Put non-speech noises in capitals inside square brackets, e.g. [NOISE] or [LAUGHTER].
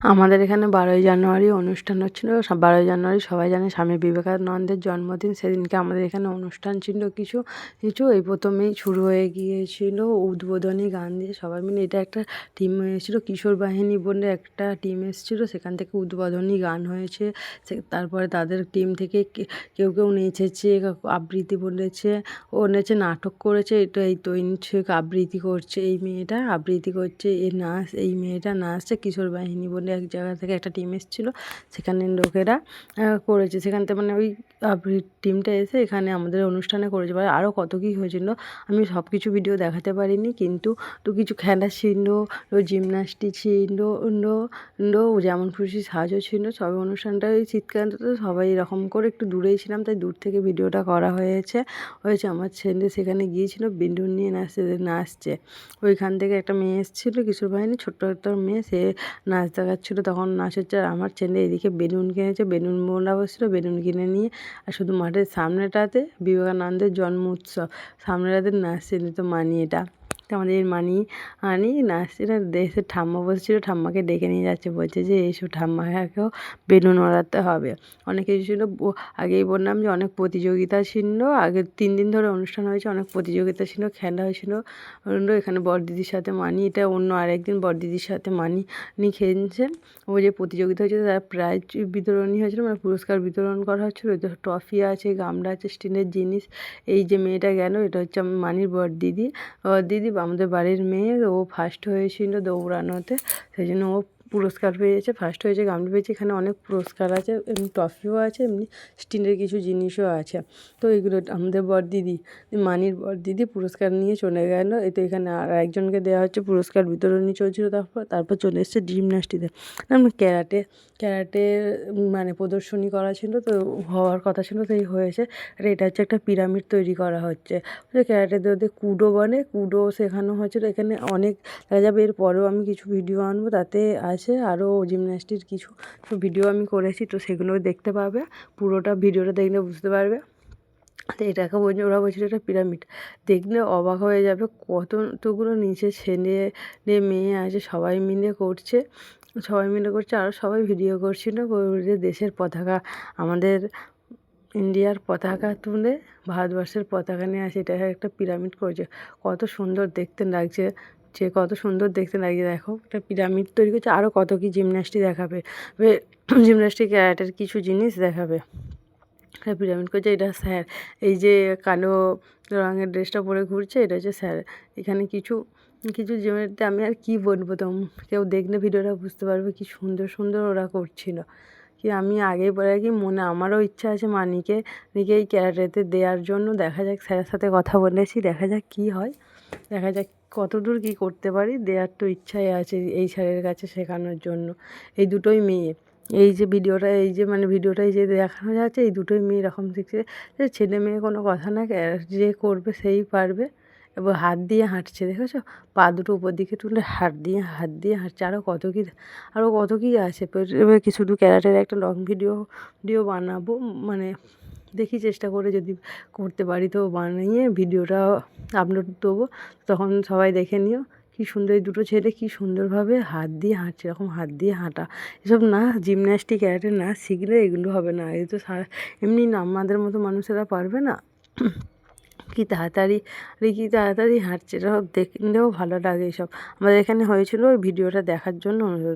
আমাদের এখানে বারোই জানুয়ারি অনুষ্ঠান হচ্ছিল। বারোই জানুয়ারি সবাই জানে স্বামী বিবেকানন্দের জন্মদিন। সেদিনকে আমাদের এখানে অনুষ্ঠান ছিল কিছু কিছু। এই প্রথমেই শুরু হয়ে গিয়েছিল উদ্বোধনী গান দিয়ে সবাই মিলে। এটা একটা টিম এসেছিল, কিশোর বাহিনী বলে একটা টিম এসেছিল। সেখান থেকে উদ্বোধনী গান হয়েছে। সে তারপরে তাদের টিম থেকে কেউ কেউ নেচেছে আবৃত্তি বলেছে। ও নেচে, নাটক করেছে। এটা এই তো আবৃত্তি করছে। এই মেয়েটা আবৃত্তি করছে। এ নাচ, এই মেয়েটা নাচছে, কিশোর বাহিনী বলে এক জায়গা থেকে একটা টিম এসেছিল সেখানের লোকেরা করেছে। সেখান থেকে মানে ওই টিমটা এসে এখানে আমাদের অনুষ্ঠানে করেছে। এবার আরও কত কী হয়েছিলো, আমি সব কিছু ভিডিও দেখাতে পারিনি, কিন্তু তো কিছু খেলা ছিল জিমন্যাস্টিক ছিল যেমন খুশি সাজও ছিল, সব অনুষ্ঠানটা ওই শীতকালে তো সবাই এরকম করে একটু দূরেই ছিলাম, তাই দূর থেকে ভিডিওটা করা হয়েছে। হয়েছে আমার ছেলে, সেখানে গিয়েছিল বেলুন নিয়ে নাচতে, নাচছে। ওইখান থেকে একটা মেয়ে এসেছিল, কিশোর বাহিনী, ছোট্ট একটা মেয়ে, সে নাচ দেখাচ্ছিলো তখন নাচ হচ্ছে আর আমার ছেলে এদিকে বেলুন কিনেছে, বেলুন মোলা বসছিলো, বেলুন কিনে নিয়ে আর শুধু মাঠের সামনেটাতে বিবেকানন্দের জন্ম উৎসব সামনেটাতে নাচছে তো মানি এটা তো আমাদের মানি আনি নাচছিল দেশে ঠাম্মা বসেছিল ঠাম্মাকে ডেকে নিয়ে যাচ্ছে। বলছে যে, এসো ঠাম্মাকেও বেলুন ওড়াতে হবে। অনেক কিছু ছিল আগেই বললাম যে অনেক প্রতিযোগিতা ছিল আগে তিন দিন ধরে অনুষ্ঠান হয়েছে, অনেক প্রতিযোগিতা ছিল খেলা হয়েছিল। এখানে বড়দিদির সাথে মানি, এটা অন্য আরেকদিন বড়দিদির সাথে মানি নি খেলছে। ও যে প্রতিযোগিতা হয়েছে তার প্রাইজ বিতরণী হয়েছিল মানে পুরস্কার বিতরণ করা হচ্ছিল ট্রফি আছে, গামলা আছে স্টিলের জিনিস। এই যে মেয়েটা গেল, এটা হচ্ছে মানির বড়দিদি। দিদি আমাদের বাড়ির মেয়ে ও ফার্স্ট হয়েছিল দৌড়ানোতে। সেই জন্য ও পুরস্কার পেয়েছে ফার্স্ট হয়েছে গামলা পেয়েছে, এখানে অনেক পুরস্কার আছে, এমনি ট্রফিও আছে, এমনি স্টিলের কিছু জিনিসও আছে। তো এগুলো আমাদের বর দিদি মানির বর দিদি পুরস্কার নিয়ে চলে গেল এই তো এখানে আর একজনকে দেওয়া হচ্ছে পুরস্কার, বিতরণী চলছিল তারপর তারপর চলে এসছে জিমন্যাস্টিতে ক্যারাটে ক্যারাটে মানে প্রদর্শনী করা ছিল, তো হওয়ার কথা ছিল, সেই হয়েছে, আর এটা হচ্ছে একটা পিরামিড তৈরি করা হচ্ছে। ক্যারাটেতে ওদের কুডো বলে কুডো শেখানো হয়েছিল, এখানে অনেক দেখা যাবে এরপরেও আমি কিছু ভিডিও আনব, তাতে আছে আরও জিমন্যাস্টিক কিছু ভিডিও আমি করেছি, তো সেগুলোও দেখতে পাবে। পুরোটা ভিডিওটা দেখলে বুঝতে পারবে। তো এটাকে বলছে ওরা বলছিল এটা পিরামিড দেখলে অবাক হয়ে যাবে, কতগুলো নিচে ছেলে মেয়ে আছে, সবাই মিলে করছে। সবাই মিলে করছে আরও সবাই ভিডিও করছিল। যে দেশের পতাকা, আমাদের ইন্ডিয়ার পতাকা তুলে, ভারতবর্ষের পতাকা নিয়ে আসে, এটা একটা পিরামিড করেছে। কত সুন্দর দেখতে লাগছে। যে কত সুন্দর দেখতে লাগছে দেখো। একটা পিরামিড তৈরি করছে আরও কত কী জিমন্যাস্টিক দেখাবে। [CLEARS THROAT] জিমন্যাস্টিক ক্যারাটের কিছু জিনিস দেখাবে। হ্যাঁ পিরামিড করছে, এটা স্যার। এই যে কালো রঙের ড্রেসটা পরে ঘুরছে, এটা হচ্ছে স্যার। এখানে কিছু কিছু জিমেতে আমি আর কী বলব তো কেউ দেখলে ভিডিওটা বুঝতে পারবে কি সুন্দর সুন্দর ওরা করছিল। কি আমি আগে বলে রাখি, মনে আমারও ইচ্ছা আছে মানিকে নিকে এই ক্যারাটেতে দেওয়ার জন্য। দেখা যাক স্যারের সাথে কথা বলেছি, দেখা যাক কী হয়। দেখা যাক কত দূর কী করতে পারি? দেওয়ার তো ইচ্ছাই আছে এই স্যারের কাছে শেখানোর জন্য। এই দুটোই মেয়ে। এই যে ভিডিওটা, এই যে মানে ভিডিওটা এই যে দেখানো যাচ্ছে, এই দুটোই মেয়ে এরকম শিখছে ছেলে মেয়ে কোনো কথা না, যে করবে সেই পারবে। এবং হাত দিয়ে হাঁটছে, দেখেছ? পা দুটো উপর দিকে তুলে হাত দিয়ে হাত দিয়ে হাঁটছে। আরও কত কী আরও কত কী আছে? এবার কি শুধু ক্যারাটের একটা লং ভিডিও ভিডিও বানাবো। মানে দেখি চেষ্টা করে যদি করতে পারি তো বানিয়ে ভিডিওটা আপলোড দেবো তখন সবাই দেখে নিও কী সুন্দর এই দুটো ছেলে কী সুন্দরভাবে হাত দিয়ে হাঁটছে, এরকম হাত দিয়ে হাঁটা। এসব না জিমন্যাস্টিক ক্যারাটে না শিখলে এগুলো হবে না। এই তো এমনি আমাদের মতো মানুষেরা পারবে না। কী তাড়াতাড়ি কী তাড়াতাড়ি হাঁটছে এটা দেখলেও ভালো লাগে এসব। আমাদের এখানে হয়েছিল ওই ভিডিওটা দেখার জন্য অনুরোধ।